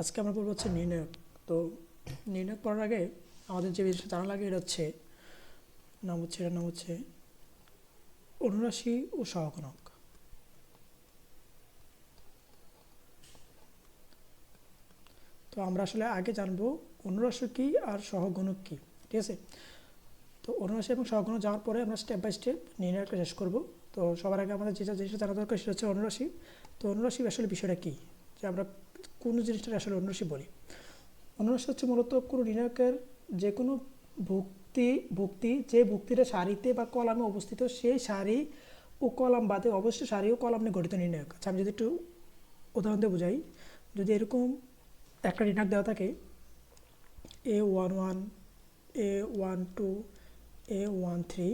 আজকে আমরা পড়ব হচ্ছে নির্ণয়ক তো নির্ণয়ক পড়ার আগে আমাদের যে বিষয়টা জানা লাগে, এটা হচ্ছে নাম হচ্ছে, এটার নাম হচ্ছে অনুরাশি ও সহগণক তো আমরা আসলে আগে জানব অনুরাশি কী আর সহগণক কী, ঠিক আছে? তো অনুরাশি এবং সহগণক যাওয়ার পরে আমরা স্টেপ বাই স্টেপ নির্ণয়টা শেষ করব। তো সবার আগে আমাদের যেটা জিনিসটা জানা দরকার সেটা হচ্ছে অনুরাশি। তো অনুরাশি আসলে বিষয়টা কী? যে আমরা কোন জিনিসটা আসলে অনুরাশি বলি। অনুরাশি হচ্ছে মূলত কোনো নির্ণায়কের যে কোনো ভুক্তি ভুক্তি, যে ভুক্তিটা সারিতে বা কলামে অবস্থিত সেই সারি ও কলাম বাদে অবশ্যই সারি ও কলাম নিয়ে গঠিত নির্ণায়ক। আচ্ছা আমি যদি একটু উদাহরণ দিয়ে বোঝাই। যদি এরকম একটা নির্ণায়ক দেওয়া থাকে A one one A one two A one three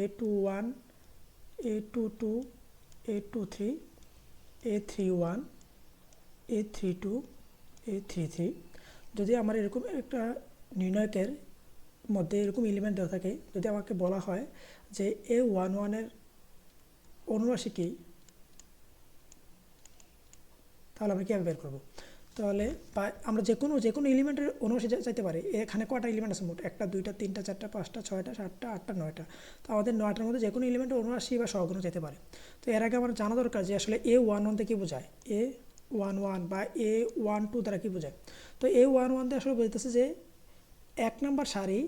A two one A two two A two three A three one A three two A three three যদি আমার এরকম একটা নির্ণয়কের মধ্যে এরকম এলিমেন্ট দেওয়া থাকে, যদি আমাকে বলা হয় যে এ ওয়ান ওয়ানের অনুরাশি কী তাহলে আমরা কীভাবে বের করব? তাহলে আমরা যে কোনো যে কোনো এলিমেন্টের চা- চাইতে পারি, এখানে কটা এলিমেন্ট আছে মোট? একটা, দুইটা, তিনটা, চারটা, পাঁচটা, ছয়টা, সাতটা, আটটা, নয়টা। তো আমাদের নয়টার মধ্যে যে কোনো এলিমেন্টের অনুরাশি বা সহগুণ যেতে পারে। তো এর আগে আমার জানা দরকার যে আসলে এ ওয়ান ওয়ান থেকে বোঝায়? এ ওয়ান ওয়ান বা এ ওয়ান টু দ্বারা কী বোঝায়? তো এ ওয়ান ওয়ান দিয়ে আসলে বোঝাতেছে যে এক নম্বর সারি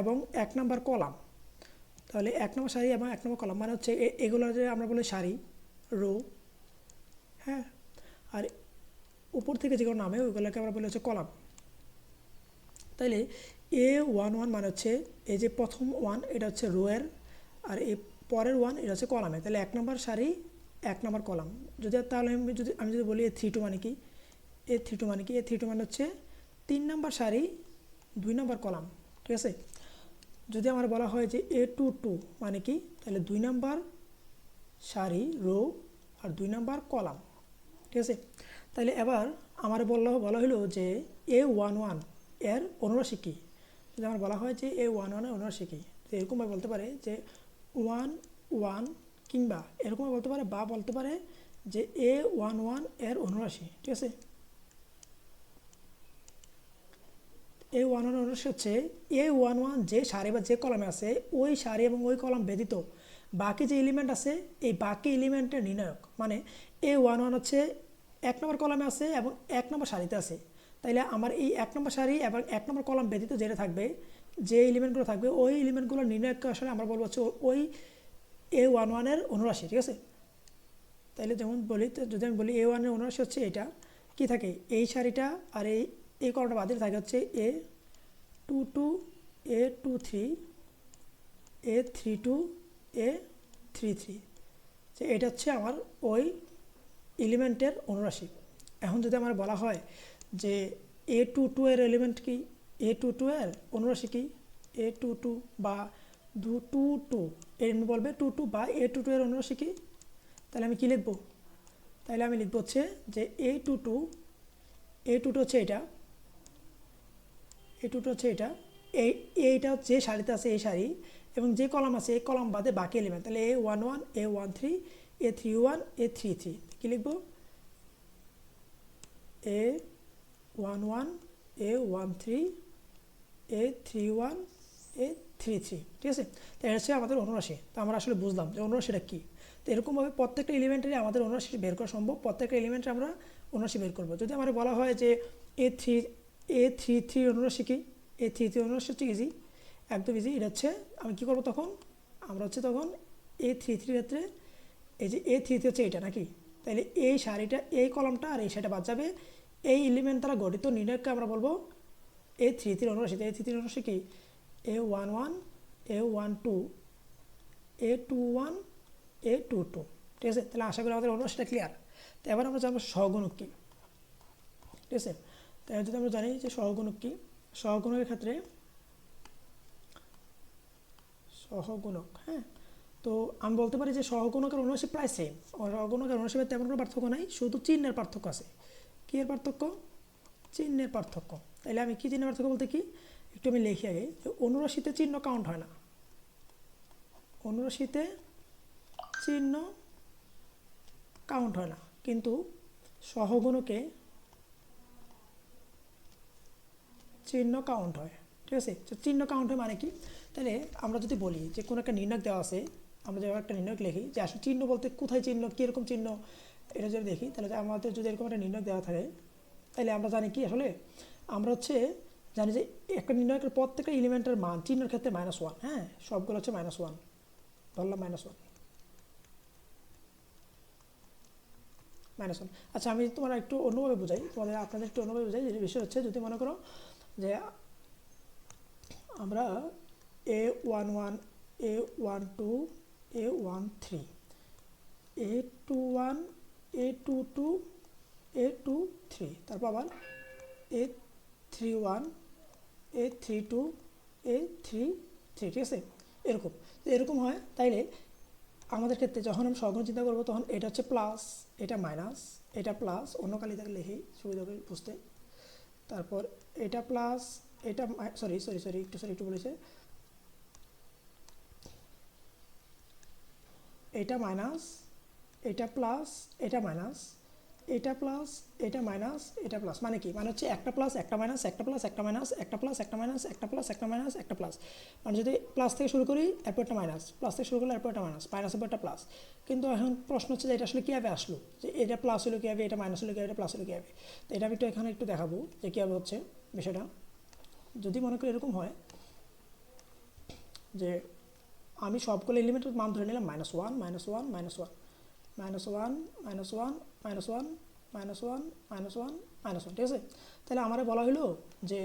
এবং এক নম্বর কলাম। তাহলে এক নম্বর সারি এবং এক নম্বর কলাম মানে হচ্ছে এগুলো যে আমরা বলি সারি, রো হ্যাঁ? আর উপর থেকে যেগুলো নামে ওইগুলোকে আমরা বলি হচ্ছে কলাম। তাইলে এ ওয়ান ওয়ান মানে হচ্ছে এই যে প্রথম ওয়ান এটা হচ্ছে রোয়ের আর এই পরের ওয়ান এটা হচ্ছে কলামে তাহলে এক নম্বর সারি এক নম্বর কলাম। যদি তাহলে আমি যদি আমি যদি বলি এ থ্রি টু মানে কি? এ থ্রি টু মানে কি? এ থ্রি টু মানে হচ্ছে তিন নম্বর সারি, দুই নম্বর কলাম, ঠিক আছে? যদি আমার বলা হয় যে এ টু টু মানে কি? তাহলে দুই নাম্বার সারি, রো, আর দুই নাম্বার কলাম, ঠিক আছে? তাহলে এবার আমার বলল বলা হলো যে এ ওয়ান ওয়ানের অনুরাশি কী? যদি আমার বলা হয় যে এ ওয়ান ওয়ানের অনুরাশি কী? এরকমভাবে বলতে পারে যে ওয়ান ওয়ান কিংবা এরকমভাবে বলতে পারে বা বলতে পারে যে এ ওয়ান ওয়ানের অনুরাশি, ঠিক আছে? এ ওয়ান ওয়ান অনুরাশি হচ্ছে এ ওয়ান ওয়ান যে সারি বা যে কলামে আছে, ওই সারি এবং ওই কলাম ব্যতীত বাকি যে এলিমেন্ট আছে, এই বাকি এলিমেন্টের নির্ণায়ক। মানে এ ওয়ান ওয়ান হচ্ছে এক নম্বর কলামে আছে এবং এক নম্বর সারিতে আছে। তাইলে আমার এই এক নম্বর সারি এবং এক নম্বর কলাম ব্যতীত যেটা থাকবে, যে এলিমেন্টগুলো থাকবে, ওই এলিমেন্টগুলোর নির্ণায়ককে আসলে আমরা বলব হচ্ছে ওই এ ওয়ান ওয়ানের অনুরাশি, ঠিক আছে? তাইলে যেমন বলি, যদি আমি বলি এ ওয়ানের অনুরাশি হচ্ছে এটা, কি থাকে? এই শাড়িটা আর এই এই কলমটা বাদে থাকে হচ্ছে A two two A two three A three two A three three যে এটা হচ্ছে আমার ওই এলিমেন্টের অনুরাশি। এখন যদি আমার বলা হয় যে এ টু টু এর এলিমেন্ট কি? এ টু টু এর অনুরাশি কি? এ টু টু বা দু, টু টু। এর বলবে টু টু বা এ, টু টু এর অনুরাশি কি? তাহলে আমি কি লিখব? তাহলে আমি লিখব হচ্ছে যে A, two two, A, two two হচ্ছে এটা। এ, টু টু হচ্ছে এটা। এই এইটা যে সারিতে আছে এই সারি এবং যে কলাম আছে এই কলাম বাদে বাকি এলিমেন্ট তাহলে A one one, A one, three, A three, one, A three three. কী লিখব? A one one, A one, three, A three, one, A three three, ঠিক আছে? তো এটা হচ্ছে আমাদের অনুরাশি তো আমরা আসলে বুঝলাম যে অনুরাশিটা কী। তো এরকমভাবে প্রত্যেকটা এলিমেন্টারে আমাদের অনুরাশি বের করা সম্ভব। প্রত্যেকটা এলিমেন্টে আমরা অনুরাশি বের করব। যদি আমার বলা হয় যে A three A three three অনুরাশি কী? এ থ্রি থ্রি অনুরাশি হচ্ছে ইজি একদম ইজি এটা হচ্ছে আমি কী করব তখন? আমরা হচ্ছে তখন এ থ্রি থ্রির ক্ষেত্রে এই যে এ থ্রি থ্রি হচ্ছে এটা নাকি? তাহলে এই সারিটা, এই কলমটা আর এই শাড়িটা বাদ যাবে। এই এলিমেন্ট দ্বারা গঠিত নির্ণয়কে আমরা বলব এ থ্রি থ্রি অনুরাশি এ থ্রি থ্রি অনুরাশি কি? A one one A one two A two one A two two ঠিক আছে? তাহলে আশা করি আমাদের অনুরাশিটা ক্লিয়ার তো এবার আমরা জানব সহগুণক কী। ঠিক আছে? তাই যদি আমরা জানি যে সহগুণক কী, সহগুণকের ক্ষেত্রে সহগুণক হ্যাঁ? তো আমি বলতে পারি যে সহগুণকের অনুরাশি প্রায় সেম সহগুণকের অনুরাশির তেমন কোনো পার্থক্য নাই, শুধু চিহ্নের পার্থক্য আছে। কী এর পার্থক্য? চিহ্নের পার্থক্য। তাহলে আমি কী চিহ্নের পার্থক্য বলতে কি? একটু আমি লিখি আগে, যে অনুরাশিতে চিহ্ন কাউন্ট হয় না। অনুরাশিতে চিহ্ন কাউন্ট হয় না। কিন্তু সহগুণকে চিহ্ন কাউন্ট হয়। ঠিক আছে? চিহ্ন কাউন্ট হয় মানে কি? তাহলে আমরা যদি বলি যে কোনো একটা নির্ণয় দেওয়া আছে, আমরা যেমন একটা নির্ণয় লিখি, যে আসলে চিহ্ন বলতে কোথায় চিহ্ন, কীরকম চিহ্ন, এটা যদি দেখি, তাহলে আমাদের যদি এরকম একটা নির্ণয় দেওয়া থাকে, তাহলে আমরা জানি কি আসলে? আমরা হচ্ছে জানি যে একটা নির্ণয়কের প্রত্যেকটা এলিমেন্টের মান, চিহ্নের ক্ষেত্রে মাইনাস ওয়ান হ্যাঁ? সবগুলো হচ্ছে মাইনাস ওয়ান ধরলাম মাইনাস ওয়ান মাইনাস ওয়ান আচ্ছা আমি তোমার একটু অন্যভাবে বোঝাই। তোমাদের আপনাদের একটু অন্যভাবে বোঝাই। যে বিষয় হচ্ছে, যদি মনে করো যে আমরা A one one A one two A one three A two one A two two A two three তারপর আবার A three one A three two A three three ঠিক আছে? এরকম। তো এরকম হয়, তাইলে আমাদের ক্ষেত্রে যখন আমরা সহগুণ চিন্তা করব, তখন এটা হচ্ছে প্লাস এটা মাইনাস এটা প্লাস অন্য কালিটাকে লিখি, সুবিধা হবে বুঝতে। তারপর এটা প্লাস এটা সরি সরি সরি একটু সরি একটু বলেছে। এটা মাইনাস এটা প্লাস এটা মাইনাস এটা প্লাস এটা মাইনাস এটা প্লাস মানে কি? মানে হচ্ছে একটা প্লাস একটা মাইনাস একটা প্লাস একটা মাইনাস একটা প্লাস একটা মাইনাস একটা প্লাস একটা মাইনাস একটা প্লাস মানে যদি প্লাস থেকে শুরু করি, এরপর একটা মাইনাস প্লাস থেকে শুরু করলে এরপর একটা মাইনাস মাইনাস এরপর একটা প্লাস কিন্তু এখন প্রশ্ন হচ্ছে যে এটা আসলে কীভাবে আসলো? যে এটা প্লাস হলো কীভাবে, এটা মাইনাস হলো কীভাবে, এটা প্লাস হলো কীভাবে? তো এটা আমি একটু এখানে একটু দেখাবো যে কীভাবে হচ্ছে বিষয়টা। যদি মনে করি এরকম হয় যে আমি সবগুলো এলিমেন্টের মান ধরে নিলাম minus one minus one minus one minus one minus one minus one minus one minus one minus one ঠিক আছে? তাহলে আমার বলা হলো যে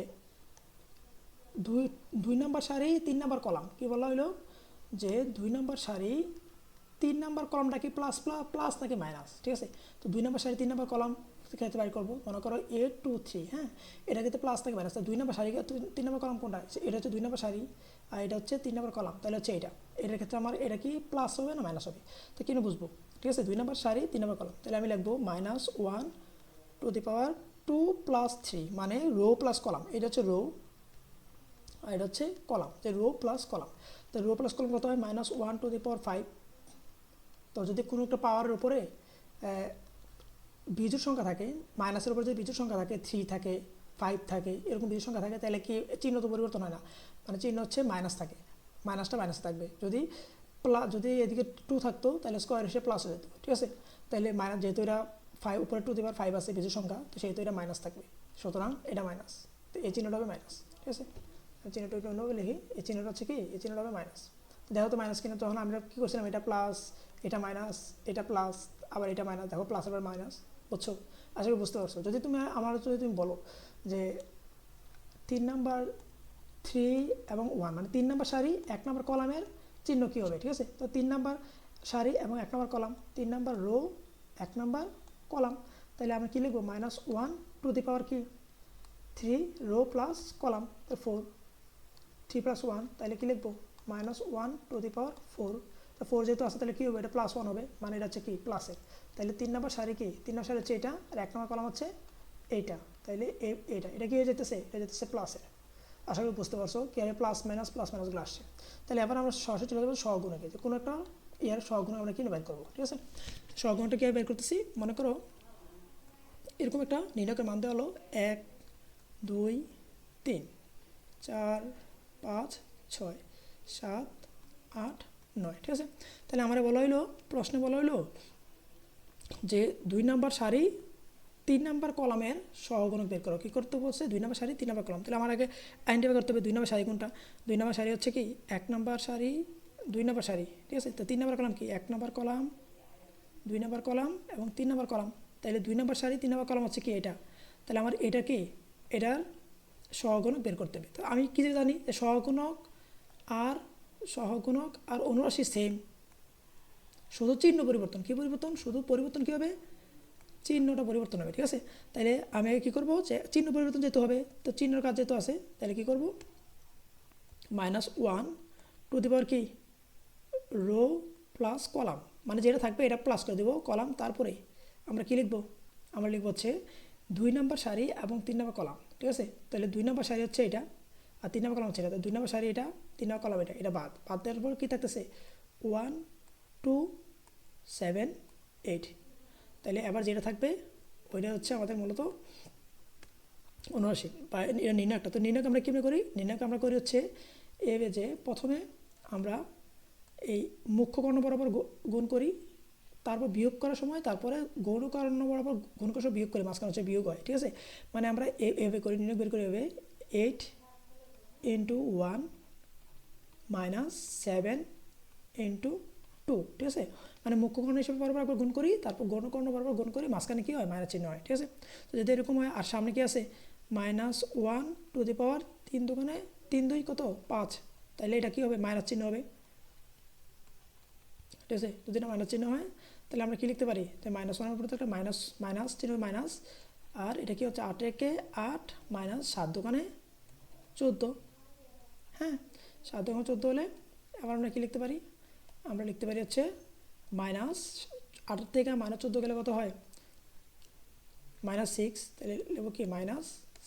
দুই দুই নম্বর সারি, তিন নম্বর কলাম। কি বলা হলো যে দুই নম্বর সারি, তিন নম্বর কলামটা কি প্লাস প্লাস প্লাস নাকি মাইনাস ঠিক আছে? তো দুই নম্বর সারি, তিন নম্বর কলাম ক্ষেত্রে বাইর করব। মনে করো এ টু থ্রি হ্যাঁ? এটা কিন্তু প্লাস থাকে মাইনাস দুই নম্বর সারি তিন নম্বর কলাম কোনটা? এটা হচ্ছে দুই নম্বর সারি আর এটা হচ্ছে তিন নম্বর কলাম। তাহলে হচ্ছে এটা। এটার ক্ষেত্রে আমার এটা কি প্লাস হবে না মাইনাস হবে? তো কিনে বুঝব? ঠিক আছে? দুই নম্বর সারি, তিন নম্বর কলাম তাহলে আমি লিখব minus one to the power two plus three মানে রো প্লাস কলাম এটা হচ্ছে রো আর এটা হচ্ছে কলাম যে রো প্লাস কলাম তো রো প্লাস কলাম কত হয় minus one to the power five তো যদি কোনো একটা পাওয়ারের উপরে বীজের সংখ্যা থাকে মাইনাসের উপরে যদি বীজের সংখ্যা থাকে থ্রি থাকে ফাইভ থাকে, এরকম বীজের সংখ্যা থাকে, তাহলে কি চিহ্ন তো পরিবর্তন হয় না। মানে চিহ্ন হচ্ছে মাইনাস থাকে। মাইনাসটা মাইনাস থাকবে। যদি প্লাস যদি এদিকে টু থাকতো, তাহলে স্কোয়ার হিসেবে প্লাস হয়ে যেত, ঠিক আছে? তাহলে মাইনাস যেহেতু এটা ফাইভ উপরে টু দেবার ফাইভ আছে বীজের সংখ্যা, তো সেহেতু এটা মাইনাস থাকবে। সুতরাং এটা মাইনাস তো এই চিহ্নটা হবে মাইনাস ঠিক আছে? চিহ্নটা একটু অন্যভাবে লিখি, এই চিহ্নটা হচ্ছে কি? এই চিহ্নটা হবে মাইনাস দেখো তো মাইনাস কিনা তখন আমরা কী করছিলাম? এটা প্লাস এটা মাইনাস এটা প্লাস আবার এটা মাইনাস দেখো প্লাস আবার মাইনাস বুঝছ? আশা করি বুঝতে পারছ। যদি তুমি, আমার যদি তুমি বলো যে তিন নাম্বার থ্রি এবং ওয়ান মানে তিন নাম্বার সারি, এক নাম্বার কলামের চিহ্ন কী হবে, ঠিক আছে? তো তিন নাম্বার সারি এবং এক নাম্বার কলাম। তিন নাম্বার রো, এক নাম্বার কলাম। তাহলে আমি কী লিখব? Minus one to the power কি? থ্রি রো প্লাস কলাম তো ফোর থ্রি প্লাস ওয়ান তাহলে কী লিখব? Minus one to the power four তো ফোর যেহেতু আসে তাহলে কী হবে? এটা প্লাস ওয়ান হবে। মানে এটা হচ্ছে কি? প্লাসের তাহলে তিন নম্বর সারি কি? তিন নম্বর সারি হচ্ছে এটা, আর এক নম্বর কলাম হচ্ছে এইটা। তাইলে এইটা। এটা কি হয়ে যেতেছে? এটা যেতেছে প্লাসের আশা করি বুঝতে পারছ কীভাবে প্লাস মাইনাস প্লাস মাইনাসগুলো আসছে। তাহলে এবার আমরা সরাসরি চলে যাব সহগুণকে যে কোনো একটা ইয়ার সহগুণ আমরা কিনে বের করব, ঠিক আছে? সহগুণটা কীভাবে বের করতেছি? মনে করো এরকম একটা নির্ণয়কের মান দেওয়া হলো এক, দুই, তিন, চার, পাঁচ, ছয়, সাত, আট, নয়, ঠিক আছে? তাহলে আমার বলা হইল, প্রশ্নে বলা হইল যে দুই নাম্বার সারি তিন নাম্বার কলামের সহগুণক বের করো। কী করতে বলছে? দুই নাম্বার সারি, তিন নাম্বার কলাম। তাহলে আমার আগে আইনটা করতে হবে দুই নাম্বার সারি কোনটা? দুই নাম্বার সারি হচ্ছে কি? এক নাম্বার সারি, দুই নাম্বার সারি। ঠিক আছে? তো তিন নাম্বার কলাম কি? এক নাম্বার কলাম, দুই নাম্বার কলাম এবং তিন নাম্বার কলাম। তাহলে দুই নাম্বার সারি, তিন নাম্বার কলাম হচ্ছে কি এটা? তাহলে আমার এটা কি? এটার সহগুণক বের করতে হবে। তো আমি কী জানি যে সহগুণক আর সহগুণক আর অনুরাশি সেম শুধু চিহ্ন পরিবর্তন। কী পরিবর্তন? শুধু পরিবর্তন কী হবে? চিহ্নটা পরিবর্তন হবে, ঠিক আছে? তাহলে আমি কী করব যে চিহ্ন পরিবর্তন যেতে হবে, তো চিহ্নর কাজ যেহেতু আছে তাহলে কী করব? Minus one to the power কি? Row plus column. মানে যেটা থাকবে এটা প্লাস করে দেবো কলাম তারপরে আমরা কী লিখব? আমরা লিখব হচ্ছে দুই নম্বর সারি এবং তিন নম্বর কলাম, ঠিক আছে? তাহলে দুই নম্বর সারি হচ্ছে এটা আর তিন নম্বর কলাম হচ্ছে এটা। দুই নম্বর সারি এটা, তিন নম্বর কলাম এটা এটা বাদ। বাদ দেওয়ার পর কী থাকতেছে? One, two, seven, eight. তাহলে এবার যেটা থাকবে, ওইটা হচ্ছে আমাদের মূলত উনআশি বা এটা নির্ণয়কটা। তো নির্ণয়ক আমরা কীভাবে করি? নির্ণয়ক আমরা করি হচ্ছে এভাবে যে প্রথমে আমরা এই মুখ্য কর্ণ বরাবর গুণ করি, তারপর বিয়োগ করার সময় তারপরে গৌণ কর্ণ বরাবর গুণ করার সময় বিয়োগ করি, মাঝখানে হচ্ছে বিয়োগ হয়, ঠিক আছে? মানে আমরা এ- এভাবে করি নির্ণয় বের করি এভাবে। Eight into one minus seven into two, ঠিক আছে? মানে মুখ্য কর্ণ হিসেবে বরাবর একবার গুণ করি, তারপর গৌণ কর্ণ বরাবর গুণ করি, মাঝখানে কী হয়? মাইনাস চিহ্ন হয়, ঠিক আছে? তো যদি এরকম হয়, আর সামনে কি আছে? Minus one to the power তিন দোকানে তিন দুই কত? পাঁচ। তাহলে এটা কী হবে? মাইনাস চিহ্ন হবে। ঠিক আছে? যদি না মাইনাস চিহ্ন হয় তাহলে আমরা কী লিখতে পারি? তো মাইনাস ওয়ানের উপরে তো একটা মাইনাস মাইনাস চিহ্ন মাইনাস। আর এটা কি হচ্ছে? আট একে আট মাইনাস সাত দোকানে চোদ্দ। হ্যাঁ? সাত দোকানে চোদ্দ হলে আবার আমরা কী লিখতে পারি? আমরা লিখতে পারি হচ্ছে মাইনাস আট থেকে মাইনাস চোদ্দ গেলে কত হয়? মাইনাস সিক্স তাহলে লিখব কি? মাইনাস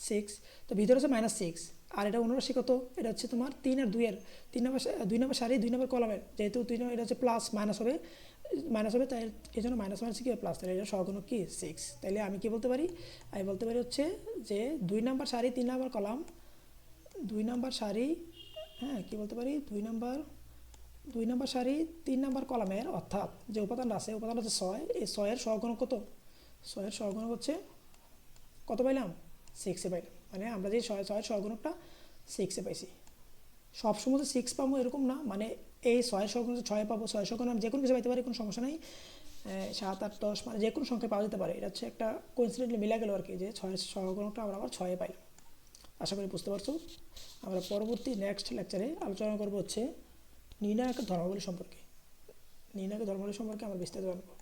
সিক্স তো ভিতরে হচ্ছে মাইনাস সিক্স আর এটা অনুরাশি কত? এটা হচ্ছে তোমার তিন আর দুইয়ের, তিন নম্বর দুই নম্বর সারি, দুই নম্বর কলামের, যেহেতু দুই নম্বর এটা হচ্ছে প্লাস মাইনাস হবে মাইনাস হবে, তাই এই জন্য মাইনাস মাইনাস কি প্লাস তাহলে এটা সহগুণক কি? সিক্স তাহলে আমি কি বলতে পারি? আমি বলতে পারি হচ্ছে যে দুই নম্বর সারি, তিন নম্বর কলাম, দুই নম্বর সারি হ্যাঁ কি বলতে পারি? দুই নম্বর দুই নম্বর সারি, তিন নম্বর কলামের অর্থাৎ যে উপাদানটা আছে উপাদান হচ্ছে ছয়। এই ছয়ের সহগুণক কত? ছয়ের সহগুণক হচ্ছে কত পাইলাম? সিক্সে পাইলাম। মানে আমরা যে ছয়, ছয়ের সহগুণকটা সিক্সে পাইছি। সবসময় তো সিক্স পাবো এরকম না। মানে এই ছয়ের সহগুণ ছয় পাবো ছয় সহগুণ আমি যে কোনো কিছু পাইতে পারি, কোনো সমস্যা নেই। সাত, আট, দশ মানে যে কোনো সংখ্যায় পাওয়া যেতে পারে। এটা হচ্ছে একটা কোইন্সিডেন্টলি মিলা গেল আর কি যে ছয়ের সহগুণকটা আমরা আবার ছয়ে পাইলাম। আশা করি বুঝতে পারছ। আমরা পরবর্তী নেক্সট লেকচারে আলোচনা করব হচ্ছে নির্ণায়কের ধর্মাবলী সম্পর্কে। নির্ণায়ক ধর্মাবলী সম্পর্কে আমার বিস্তারিত জানব।